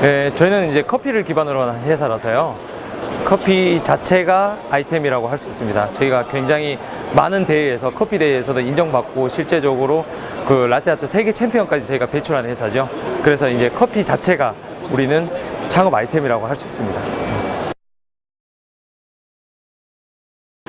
네, 저희는 이제 커피를 기반으로 한 회사라서요. 커피 자체가 아이템이라고 할 수 있습니다. 저희가 굉장히 많은 대회에서 커피 대회에서도 인정받고 실제적으로 그 라떼아트 세계 챔피언까지 저희가 배출하는 회사죠. 그래서 이제 커피 자체가 우리는 창업 아이템이라고 할 수 있습니다.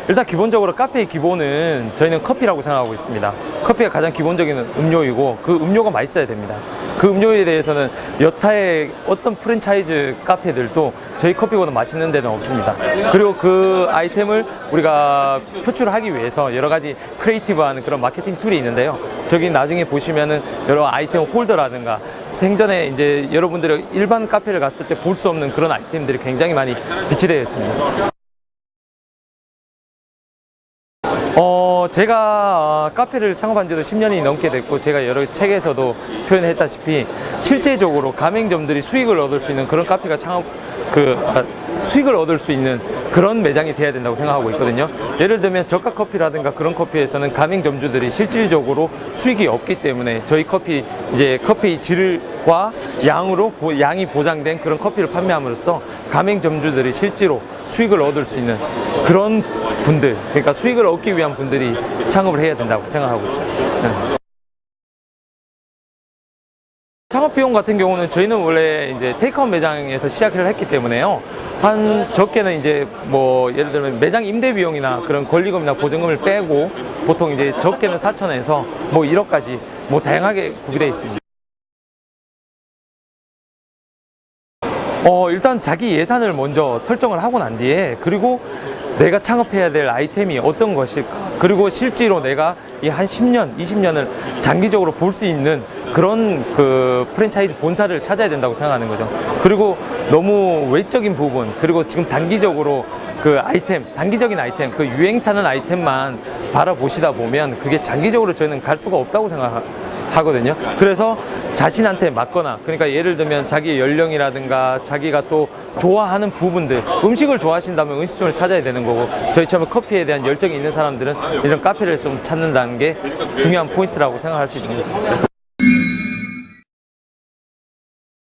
일단 기본적으로 카페의 기본은 저희는 커피라고 생각하고 있습니다. 커피가 가장 기본적인 음료이고 그 음료가 맛있어야 됩니다. 그 음료에 대해서는 여타의 어떤 프랜차이즈 카페들도 저희 커피보다 맛있는 데는 없습니다. 그리고 그 아이템을 우리가 표출하기 위해서 여러 가지 크리에이티브한 그런 마케팅 툴이 있는데요. 저기 나중에 보시면은 여러 아이템 홀더라든가 생전에 이제 여러분들이 일반 카페를 갔을 때 볼 수 없는 그런 아이템들이 굉장히 많이 비치되어 있습니다. 어, 제가 어, 카페를 창업한 지도 10년이 넘게 됐고, 제가 여러 책에서도 표현했다시피, 실제적으로 가맹점들이 수익을 얻을 수 있는 그런 카페가 창업, 그, 아, 수익을 얻을 수 있는 그런 매장이 돼야 된다고 생각하고 있거든요. 예를 들면 저가 커피라든가 그런 커피에서는 가맹점주들이 실질적으로 수익이 없기 때문에 저희 커피, 이제 커피 질과 양으로, 보- 양이 보장된 그런 커피를 판매함으로써 가맹점주들이 실제로 수익을 얻을 수 있는 그런 분들, 그러니까 수익을 얻기 위한 분들이 창업을 해야 된다고 생각하고 있죠. 네. 창업 비용 같은 경우는 저희는 원래 이제 테이크아웃 매장에서 시작을 했기 때문에요. 한 적게는 이제 뭐 예를 들면 매장 임대 비용이나 그런 권리금이나 보증금을 빼고 보통 이제 적게는 4천에서 뭐 1억까지 뭐 다양하게 구비되어 있습니다. 어, 일단 자기 예산을 먼저 설정을 하고 난 뒤에 그리고 내가 창업해야 될 아이템이 어떤 것일까 그리고 실제로 내가 이 한 10년, 20년을 장기적으로 볼 수 있는 그런 그 프랜차이즈 본사를 찾아야 된다고 생각하는 거죠. 그리고 너무 외적인 부분 그리고 지금 단기적으로 그 아이템, 단기적인 아이템, 그 유행 타는 아이템만 바라보시다 보면 그게 장기적으로 저희는 갈 수가 없다고 생각 하거든요. 그래서 자신한테 맞거나, 그러니까 예를 들면 자기 연령이라든가 자기가 또 좋아하는 부분들, 음식을 좋아하신다면 음식점을 찾아야 되는 거고, 저희처럼 커피에 대한 열정이 있는 사람들은 이런 카페를 좀 찾는다는 게 중요한 포인트라고 생각할 수 있는 거죠.